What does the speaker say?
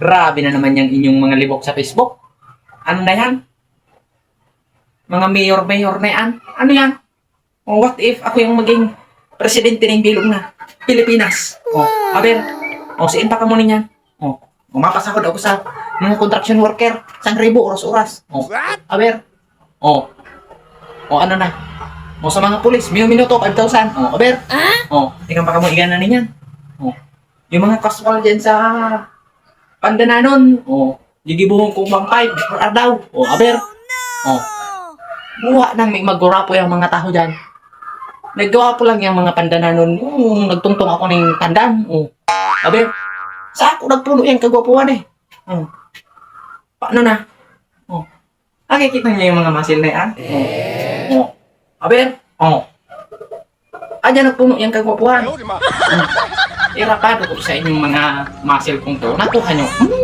Grabe na naman yung inyong mga libok sa Facebook. Ano na yan? Mga mayor-mayor na yan. Ano yan? O what if ako yung maging presidente ng bilog na Pilipinas? O, aber, o siin pa ka mo niyan. O, mapasahod ako sa mga construction worker. Sang ribo, oras-oras. O, aber, o, o ano na? O sa mga pulis, minuto 5,000. O, aber, o, tingnan pa ka mo igana niyan. O, yung mga casual dyan sa pandananon, o, gigibuhong kong pang 5 per daw. O, aber, o, buwa nang may magurapo yung mga tao dyan. Naggawa po lang yung mga pandananon, yung nagtungtong ako ng tandan. O, aber, sa ako nagpuno yung kagwapuan eh. O, paano na? O, nakikita niya yung mga masil na yan? O, o, aber, o, Adyan nagpuno yung kagwapuan. Irapado ko sa inyong mga muscle kong to. Nakuha nyo. Hmm,